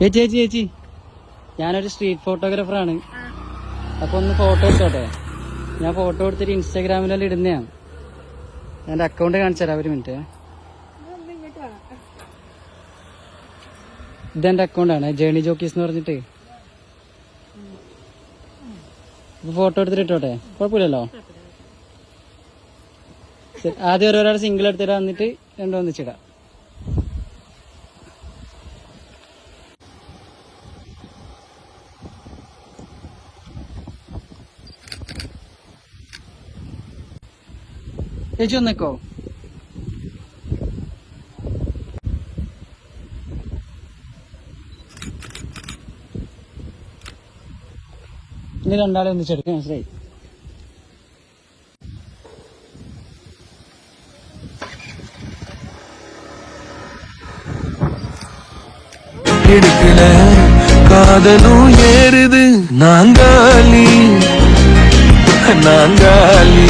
ചേച്ചി ചേച്ചി ചേച്ചി ഞാനൊരു സ്ട്രീറ്റ് ഫോട്ടോഗ്രാഫറാണ് അപ്പൊ ഒന്ന് ഫോട്ടോ എടുത്തോട്ടെ? ഞാൻ ഫോട്ടോ എടുത്തിട്ട് ഇൻസ്റ്റാഗ്രാമിലെല്ലാം ഇടുന്നതാണ് എന്റെ അക്കൗണ്ട് കാണിച്ചു തരാം ഒരു മിനിറ്റ് ഇതെന്റെ അക്കൗണ്ടാണ് ജേണി ജോക്കീസ് എന്ന് പറഞ്ഞിട്ട്. ഫോട്ടോ എടുത്തിട്ട് ഇട്ടോട്ടെ? കുഴപ്പമില്ലല്ലോ? ആദ്യം ഓരോരാൾ സിംഗിൾ എടുത്തിട്ട് വന്നിട്ട് രണ്ടു ഒന്നിച്ചിടാം. ചേച്ചി ഒന്നിക്കോ ഇനി രണ്ടാളെ ഒന്നിച്ചെടുക്കാം മനസ്സിലായി எடுக்கல காதலும் ஏறுது நாங்காலி நாங்காலி